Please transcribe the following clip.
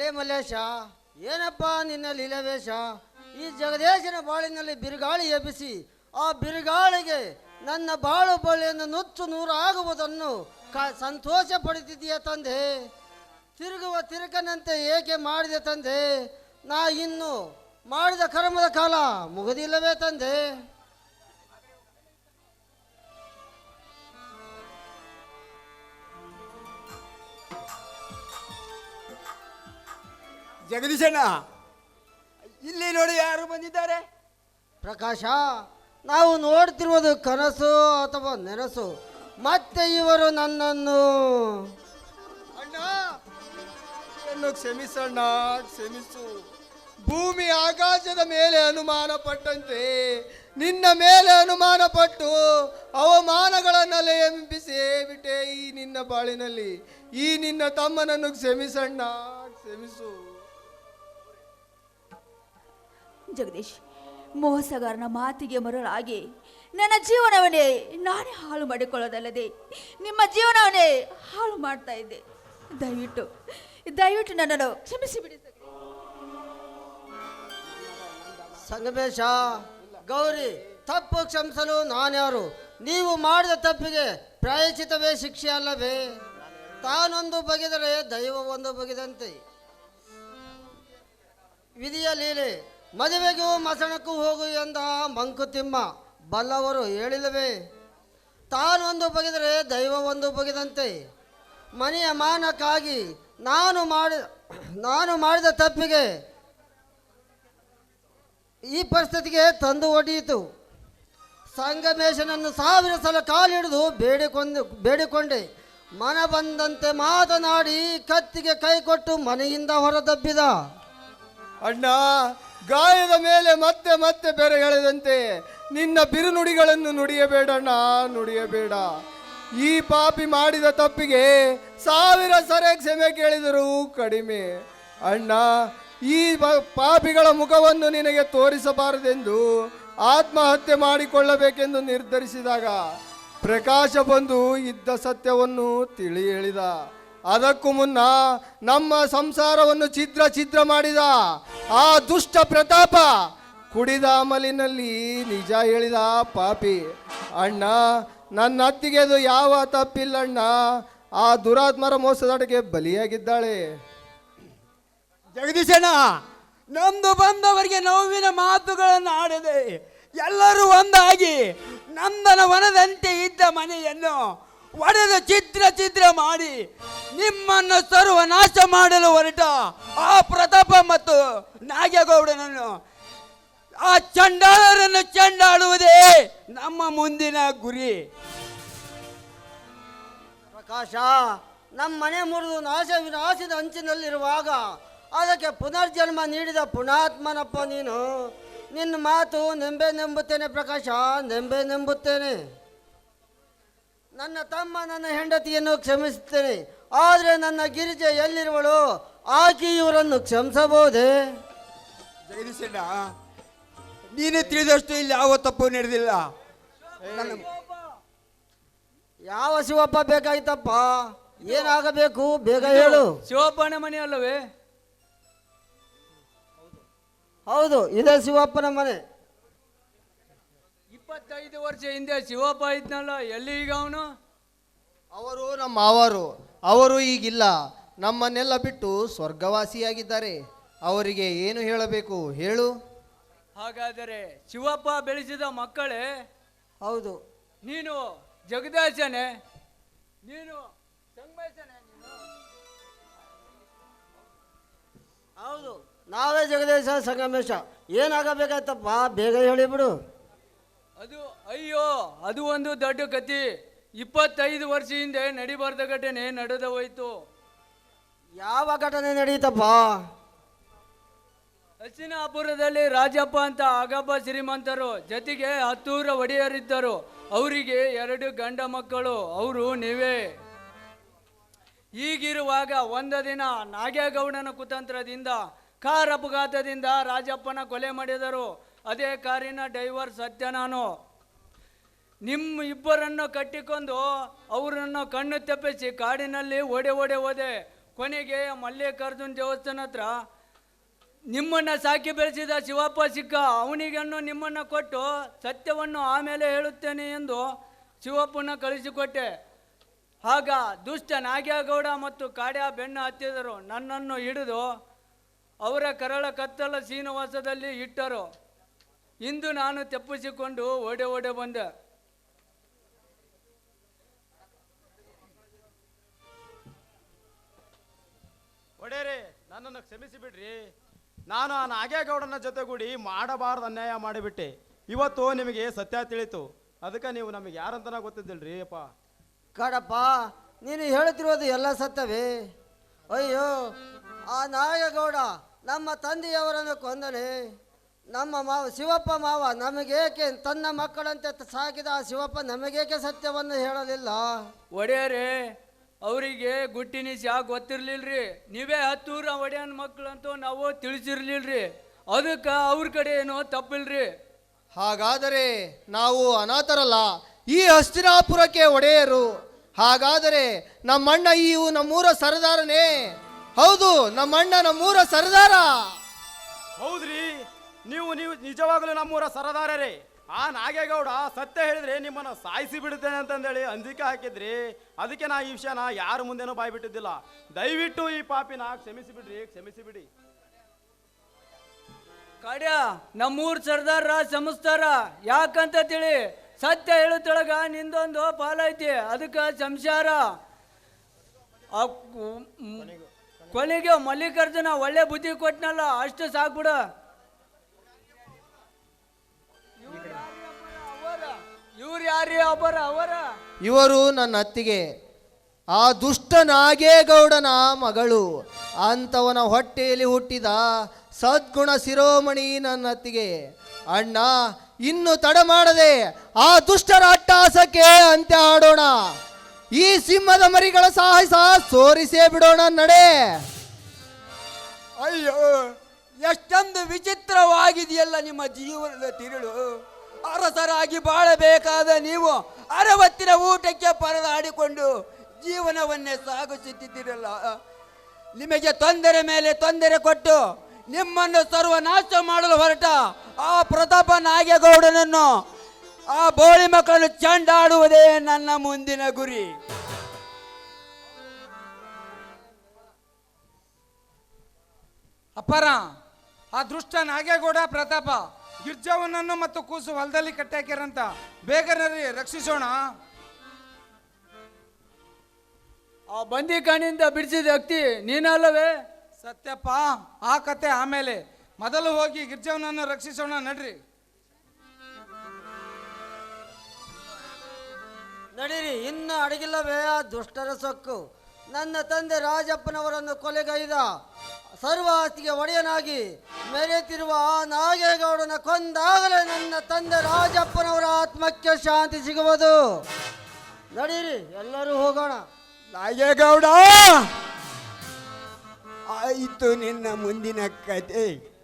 ಲೇ ಮಲ್ಲೇಶ, ಏನಪ್ಪ ನಿನ್ನ ಲೀಲವೇಶ? ಈ ಜಗದೇಶನ ಬಾಳಿನಲ್ಲಿ ಬಿರುಗಾಳಿ ಎಬ್ಬಿಸಿ, ಆ ಬಿರುಗಾಳಿಗೆ ನನ್ನ ಬಾಳು ಬಳ್ಳಿಯನ್ನು ನುಚ್ಚು ನೂರಾಗುವುದನ್ನು ಕ ಸಂತೋಷ ಪಡುತ್ತಿದ್ದೀಯ ತಂದೆ. ತಿರುಗುವ ತಿರುಕನಂತೆ ಏಕೆ ಮಾಡಿದೆ ತಂದೆ? ನಾ ಇನ್ನು ಮಾಡಿದ ಕರ್ಮದ ಕಾಲ ಮುಗಿದಿಲ್ಲವೇ ತಂದೆ. ಜಗದೀಶಣ್ಣ ಇಲ್ಲಿ ನೋಡಿ ಯಾರು ಬಂದಿದ್ದಾರೆ? ಪ್ರಕಾಶ ನಾವು ನೋಡ್ತಿರುವುದು ಕನಸು ಅಥವಾ ನೆನಸು? ಮತ್ತೆ ಇವರು ನನ್ನನ್ನು? ಅಣ್ಣ ಕ್ಷಮಿಸಣ್ಣ ಕ್ಷಮಿಸು. ಭೂಮಿ ಆಕಾಶದ ಮೇಲೆ ಅನುಮಾನ ಪಟ್ಟಂತೆ ನಿನ್ನ ಮೇಲೆ ಅನುಮಾನ ಪಟ್ಟು ಅವಮಾನಗಳನ್ನೆಲ್ಲ ಎಂಬಿಸಿ ಬಿಟ್ಟೆ ಈ ನಿನ್ನ ಬಾಳಿನಲ್ಲಿ. ಈ ನಿನ್ನ ತಮ್ಮನನ್ನು ಕ್ಷಮಿಸಣ್ಣ ಕ್ಷಮಿಸು. ಜಗದೀಶ್, ಮೋಸಗಾರನ ಮಾತಿಗೆ ಮರಳಾಗಿ, ನನ್ನ ಜೀವನವನ್ನೇ ನಾನೇ ಹಾಳು ಮಾಡಿಕೊಳ್ಳೋದಲ್ಲದೆ, ನಿಮ್ಮ ಜೀವನವನ್ನೇ ಹಾಳು ಮಾಡ್ತಾ ಇದ್ದೆ. ದಯವಿಟ್ಟು ದಯವಿಟ್ಟು ನನ್ನನ್ನು ಕ್ಷಮಿಸಿ ಬಿಡಿ. ಸಂಗಮೇಶ, ಗೌರಿ, ತಪ್ಪು ಕ್ಷಮಿಸಲು ನಾನ್ಯಾರು? ನೀವು ಮಾಡಿದ ತಪ್ಪಿಗೆ ಪ್ರಾಯಚಿತವೇ ಶಿಕ್ಷೆ ಅಲ್ಲವೇ? ತಾನೊಂದು ಬಗೆದರೆ ದೈವ ಒಂದು ಬಗೆದಂತೆ. ವಿಧಿಯ ಲೀಲೆ ಮದುವೆಗೂ ಮಸಣಕ್ಕೂ ಹೋಗು ಎಂದ ಮಂಕುತಿಮ್ಮ, ಬಲ್ಲವರು ಹೇಳಿಲ್ಲವೇ? ತಾನೊಂದು ಬಗೆದರೆ ಒಂದು ಬಗೆದಂತೆ. ಮನೆಯ ಮಾನಕ್ಕಾಗಿ ನಾನು ಮಾಡಿ, ನಾನು ಮಾಡಿದ ತಪ್ಪಿಗೆ ಈ ಪರಿಸ್ಥಿತಿಗೆ ತಂದು ಒಡೆಯಿತು ಸಂಗಮೇಶನನ್ನು ಸಾವಿರ ಸಲ ಕಾಲಿಡಿದು ಬೇಡಿಕೊಂಡು ಬೇಡಿಕೊಂಡೆ. ಮನ ಬಂದಂತೆ ಮಾತನಾಡಿ ಕತ್ತಿಗೆ ಕೈ ಕೊಟ್ಟು ಮನೆಯಿಂದ ಹೊರದಬ್ಬಿದ. ಅಣ್ಣ ಗಾಯದ ಮೇಲೆ ಮತ್ತೆ ಮತ್ತೆ ಬೆರೆ ಎಳೆದಂತೆ ನಿನ್ನ ಬಿರುನುಡಿಗಳನ್ನು ನುಡಿಯಬೇಡಣ್ಣ ನುಡಿಯಬೇಡ. ಈ ಪಾಪಿ ಮಾಡಿದ ತಪ್ಪಿಗೆ ಸಾವಿರ ಸರೆ ಕ್ಷಮೆ ಕೇಳಿದರೂ ಕಡಿಮೆ. ಅಣ್ಣ, ಈ ಪಾಪಿಗಳ ಮುಖವನ್ನು ನಿನಗೆ ತೋರಿಸಬಾರದೆಂದು ಆತ್ಮಹತ್ಯೆ ಮಾಡಿಕೊಳ್ಳಬೇಕೆಂದು ನಿರ್ಧರಿಸಿದಾಗ ಪ್ರಕಾಶ ಬಂದು ಇದ್ದ ಸತ್ಯವನ್ನು ತಿಳಿ ಹೇಳಿದ ಅದಕ್ಕೂ ಮುನ್ನ ನಮ್ಮ ಸಂಸಾರವನ್ನು ಛಿದ್ರ ಛಿದ್ರ ಮಾಡಿದ ಆ ದುಷ್ಟ ಪ್ರತಾಪ ಕುಡಿದ ಅಮಲಿನಲ್ಲಿ ನಿಜ ಹೇಳಿದ ಪಾಪಿ, ಅಣ್ಣ, ನನ್ನ ಅತ್ತಿಗೆ ಅದು ಯಾವ ತಪ್ಪಿಲ್ಲಣ್ಣ. ಆ ದುರಾತ್ಮರ ಮೋಸದಡೆಗೆ ಬಲಿಯಾಗಿದ್ದಾಳೆ. ಜಗದೀಶಣ್ಣ, ನಂದು ಬಂದವರಿಗೆ ನೋವಿನ ಮಾತುಗಳನ್ನು ಆಡದೆ ಎಲ್ಲರೂ ಒಂದಾಗಿ ನಂದನ ವನದಂತೆ ಇದ್ದ ಮನೆಯನ್ನು ಒಡೆದು ಚಿತ್ರ ಚಿತ್ರ ಮಾಡಿ ನಿಮ್ಮನ್ನು ಸರ್ವನಾಶ ಮಾಡಲು ಹೊರಟ ಆ ಪ್ರತಾಪ ಮತ್ತು ನಾಗೇಗೌಡನನ್ನು ಆ ಚಂಡಾಳರನ್ನು ಚಂಡಾಡುವುದೇ ನಮ್ಮ ಮುಂದಿನ ಗುರಿ. ಪ್ರಕಾಶ ನಮ್ಮ ಮನೆ ಮುರಿದು ನಾಶ ವಿನಾಶದ ಅಂಚಿನಲ್ಲಿರುವಾಗ ಅದಕ್ಕೆ ಪುನರ್ಜನ್ಮ ನೀಡಿದ ಪುಣಾತ್ಮನಪ್ಪ ನೀನು. ನಿನ್ನ ಮಾತು ನೆಂಬೆ ನೆಂಬುತ್ತೇನೆ ಪ್ರಕಾಶ, ನೆಂಬೆ ನೆಂಬುತ್ತೇನೆ. ನನ್ನ ತಮ್ಮ ನನ್ನ ಹೆಂಡತಿಯನ್ನು ಕ್ಷಮಿಸುತ್ತೇನೆ. ಆದರೆ ನನ್ನ ಗಿರಿಜೆ ಎಲ್ಲಿರುವಳು? ಆಕೆ ಇವರನ್ನು ಕ್ಷಮಿಸಬಹುದೇ? ಜಗದೀಶಣ್ಣ ನೀನು ತಿಳಿದಷ್ಟು ಇಲ್ಲಿ ಯಾವ ತಪ್ಪು ನಡೆದಿಲ್ಲ. ನನ್ನ ಯಾವ ಶಿವಪ್ಪ ಬೇಕಾಯ್ತಪ್ಪ? ಏನಾಗಬೇಕು? ಬೇಗ ಹೇಳು. ಶಿವಪ್ಪನ ಮನೆ ಅಲ್ಲವೇ? ಹೌದು ಇದೇ ಶಿವಪ್ಪನ ಮನೆ. ಇಪ್ಪತ್ತೈದು ವರ್ಷ ಹಿಂದೆ ಶಿವಪ್ಪ ಇದ್ನಲ್ಲ ಎಲ್ಲಿ ಈಗ ಅವನು? ಅವರು ನಮ್ಮ ಮಾವರು. ಅವರು ಈಗಿಲ್ಲ. ನಮ್ಮನ್ನೆಲ್ಲ ಬಿಟ್ಟು ಸ್ವರ್ಗವಾಸಿಯಾಗಿದ್ದಾರೆ. ಅವರಿಗೆ ಏನು ಹೇಳಬೇಕು ಹೇಳು. ಹಾಗಾದರೆ ಶಿವಪ್ಪ ಬೆಳೆಸಿದ ಮಕ್ಕಳೇ? ಹೌದು. ನೀನು ಜಗದೀಶನೇ? ನೀನು ಸಂಗಮೇಶನೇ ನೀನು? ಹೌದು. ನಾವೇ ಜಗದೀಶ ಸಂಗಮೇಶ. ಏನಾಗಬೇಕಾಯ್ತಪ್ಪ? ಬೇಗ ಹೇಳಿಬಿಡು ಅದು ಅಯ್ಯೋ ಅದು ಒಂದು ದೊಡ್ಡ ಕತಿ ಇಪ್ಪತ್ತೈದು ವರ್ಷ ಹಿಂದೆ ನಡಿಬಾರ್ದ ಘಟನೆ ನಡೆದ ಹೋಯ್ತು. ಯಾವ ಘಟನೆ ನಡೀತಪ್ಪ? ಹಸಿನಾಪುರದಲ್ಲಿ ರಾಜಪ್ಪ ಅಂತ ಆಗಪ್ಪ ಶ್ರೀಮಂತರು ಜೊತೆಗೆ ಹತ್ತೂರ ಒಡೆಯರಿದ್ದರು. ಅವರಿಗೆ ಎರಡು ಗಂಡ ಮಕ್ಕಳು ಅವರು ನೀವೇ. ಹೀಗಿರುವಾಗ ಒಂದು ದಿನ ನಾಗೇಗೌಡನ ಕುತಂತ್ರದಿಂದ ಕಾರ್ ಅಪಘಾತದಿಂದ ರಾಜಪ್ಪನ ಕೊಲೆ ಮಾಡಿದರು. ಅದೇ ಕಾರಿನ ಡೈವರ್ ಸತ್ಯ ನಾನು. ನಿಮ್ಮ ಇಬ್ಬರನ್ನು ಕಟ್ಟಿಕೊಂಡು ಅವರನ್ನು ಕಣ್ಣು ತೆಪ್ಪಿಸಿ ಕಾಡಿನಲ್ಲಿ ಓಡೆ ಓಡೆ ಹೋದೆ. ಕೊನೆಗೆ ಮಲ್ಲಿಕಾರ್ಜುನ್ ದೇವಸ್ಥಾನ ಹತ್ರ ನಿಮ್ಮನ್ನು ಸಾಕಿ ಬೆಳೆಸಿದ ಶಿವಪ್ಪ ಸಿಕ್ಕ ಅವನಿಗನ್ನು ನಿಮ್ಮನ್ನು ಕೊಟ್ಟು ಸತ್ಯವನ್ನು ಆಮೇಲೆ ಹೇಳುತ್ತೇನೆ ಎಂದು ಶಿವಪ್ಪನ ಕಳಿಸಿಕೊಟ್ಟೆ. ಆಗ ದುಷ್ಟ ನಾಗ್ಯಗೌಡ ಮತ್ತು ಕಾಡ್ಯ ಬೆನ್ನ ಹತ್ತಿದರು. ನನ್ನನ್ನು ಹಿಡಿದು ಅವರ ಕರಳ ಕತ್ತಲ ಶ್ರೀನಿವಾಸದಲ್ಲಿ ಇಟ್ಟರು. ಇಂದು ನಾನು ತಪ್ಪಿಸಿಕೊಂಡು ಓಡೆ ಓಡೆ ಬಂದೆ. ಒಡೆಯರೇ ನನ್ನನ್ನು ಕ್ಷಮಿಸಿ ಬಿಡ್ರಿ ನಾನು ಆ ನಾಗೇಗೌಡನ ಜೊತೆಗೂಡಿ ಮಾಡಬಾರ್ದು ಅನ್ಯಾಯ ಮಾಡಿಬಿಟ್ಟೆ. ಇವತ್ತು ನಿಮಗೆ ಸತ್ಯ ತಿಳಿತು. ಅದಕ್ಕೆ ನೀವು ನಮಗೆ ಯಾರಂತನ ಗೊತ್ತಿದ್ದಿಲ್ರಿ ಅಪ್ಪ. ಕಡಪ್ಪ ನೀನು ಹೇಳುತ್ತಿರೋದು ಎಲ್ಲ ಸತ್ಯವೇ? ಅಯ್ಯೋ ಆ ನಾಗೇಗೌಡ ನಮ್ಮ ತಂದೆಯವರನ್ನು ಕೊಂದನೆ ನಮ್ಮ ಮಾವ ಶಿವಪ್ಪ ಮಾವ ನಮಗೇಕೆ ತನ್ನ ಮಕ್ಕಳಂತೆ ತ- ಸಾಕಿದ ಆ ಶಿವಪ್ಪ ನಮಗೇಕೆ ಸತ್ಯವನ್ನು ಹೇಳಲಿಲ್ಲ? ಒಡೆಯರೇ ಅವರಿಗೆ ಗುಟ್ಟಿನಿಸ್ ಯಾಕೆ ಗೊತ್ತಿರ್ಲಿಲ್ರಿ. ನೀವೇ ಹತ್ತೂರ ಒಡೆಯನ್ ಮಕ್ಕಳಂತೂ ನಾವು ತಿಳಿಸಿರ್ಲಿಲ್ರಿ. ಅದಕ್ಕೆ ಅವ್ರ ಕಡೆ ಏನೋ ತಪ್ಪಿಲ್ರಿ. ಹಾಗಾದರೆ ನಾವು ಅನಾಥರಲ್ಲ ಈ ಹಸ್ತಿನಾಪುರಕ್ಕೆ ಒಡೆಯರು. ಹಾಗಾದರೆ ನಮ್ಮಣ್ಣ ಈ ನಮ್ಮೂರ ಸರದಾರನೇ. ಹೌದು ನಮ್ಮಣ್ಣ ನಮ್ಮೂರ ಸರದಾರ. ಹೌದ್ರಿ. ನೀವು ನೀವು ನಿಜವಾಗಲೂ ನಮ್ಮೂರ ಸರದಾರರೇ. ಆ ನಾಗೇಗೌಡ ಸತ್ಯ ಹೇಳಿದ್ರೆ ನಿಮ್ಮನ್ನು ಸಾಯಿಸಿ ಬಿಡುತ್ತೇನೆ ಅಂತಂದೇಳಿ ಅಂಜಿಕೆ ಹಾಕಿದ್ರಿ. ಅದಕ್ಕೆ ನಾ ಈ ವಿಷಯನ ಯಾರ ಮುಂದೆನೂ ಬಾಯ್ಬಿಟ್ಟಿದ್ದಿಲ್ಲ ದಯವಿಟ್ಟು ಈ ಪಾಪಿನ ಕ್ಷಮಿಸಿ ಬಿಡಿ ಕಾಡ್ಯ, ನಮ್ಮೂರ್ ಸರ್ದಾರ ಸಂಸ್ಥಾರ, ಯಾಕಂತ ತಿಳಿ ಸತ್ಯ ಹೇಳುತ್ತೊಳಗ ನಿಂದೊಂದು ಪಾಲೈತಿ ಅದಕ್ಕೆ ಸಂಸಾರ. ಕೊನೆಗೆ ಮಲ್ಲಿಕಾರ್ಜುನ ಒಳ್ಳೆ ಬುದ್ಧಿ ಕೊಟ್ಟನಲ್ಲ ಅಷ್ಟು ಸಾಕ್ಬಿಡ. ಇವ್ರು ಯಾರೇ ಅವರ ಅವರ. ಇವರು ನನ್ನ ಅತ್ತಿಗೆ. ಆ ದುಷ್ಟ ನಾಗೇಗೌಡನ ಮಗಳು. ಅಂತವನ ಹೊಟ್ಟೆಯಲ್ಲಿ ಹುಟ್ಟಿದ ಸದ್ಗುಣ ಶಿರೋಮಣಿ ನನ್ನ ಅತ್ತಿಗೆ. ಅಣ್ಣ ಇನ್ನು ತಡ ಮಾಡದೆ ಆ ದುಷ್ಟರ ಅಟ್ಟಾಸಕ್ಕೆ ಅಂತ್ಯ ಆಡೋಣ ಈ ಸಿಂಹದ ಮರಿಗಳ ಸಾಹಸ ಸೋರಿಸೇ ಬಿಡೋಣ ನಡೆ. ಅಯ್ಯೋ ಎಷ್ಟೊಂದು ವಿಚಿತ್ರವಾಗಿದೆಯಲ್ಲ ನಿಮ್ಮ ಜೀವನದ ತಿರುಳು. ಅರಸರಾಗಿ ಬಾಳಬೇಕಾದ ನೀವು ಅರವತ್ತಿನ ಊಟಕ್ಕೆ ಪರದಾಡಿಕೊಂಡು ಜೀವನವನ್ನೇ ಸಾಗಿಸುತ್ತಿದ್ದೀರಲ್ಲ. ನಿಮಗೆ ತೊಂದರೆ ಮೇಲೆ ತೊಂದರೆ ಕೊಟ್ಟು ನಿಮ್ಮನ್ನು ಸರ್ವನಾಶ ಮಾಡಲು ಹೊರಟ ಆ ಪ್ರತಾಪ ನಾಗೇಗೌಡನನ್ನು ಆ ಬೋಳಿ ಮಕ್ಕಳನ್ನು ಚಂಡಾಡುವುದೇ ನನ್ನ ಮುಂದಿನ ಗುರಿ. ಅಪ್ಪರ ಆ ದೃಷ್ಟ ನಾಗೇಗೌಡ ಪ್ರತಾಪ. ಗಿರ್ಜಾವನನ್ನು ಮತ್ತು ಕೂಸು ಹೊಲದಲ್ಲಿ ಕಟ್ಟಾಕ್ಯಾರಂತ. ಬೇಗನರಿ ರಕ್ಷಿಸೋಣ. ಆ ಬಂದಿ ಕಣ್ಣಿಂದ ಬಿಡಿಸಿದ ವ್ಯಕ್ತಿ ನೀನಲ್ಲವೇ? ಸತ್ಯಪ್ಪ ಆ ಕತೆ ಆಮೇಲೆ. ಮೊದಲು ಹೋಗಿ ಗಿರ್ಜಾವನನ್ನು ರಕ್ಷಿಸೋಣ ನಡ್ರಿ. ನಡೀರಿ ಇನ್ನು ಅಡಗಿಲ್ಲವೇ ಆ ದುಷ್ಟರ ಸೊಕ್ಕು. ನನ್ನ ತಂದೆ ರಾಜಪ್ಪನವರನ್ನು ಕೊಲೆಗೈದ. ಸರ್ವ ಆಸ್ತಿಗೆ ಒಡೆಯನಾಗಿ ಮೆರೆತಿರುವ ಆ ನಾಗೇಗೌಡನ ಕೊಂದಾಗಲೇ ನನ್ನ ತಂದೆ ರಾಜಪ್ಪನವರ ಆತ್ಮಕ್ಕೆ ಶಾಂತಿ ಸಿಗುವುದು. ನಡೀರಿ, ಎಲ್ಲರೂ ಹೋಗೋಣ. ನಾಗೇಗೌಡ, ಆಯಿತು ನಿನ್ನ ಮುಂದಿನ ಕತೆ.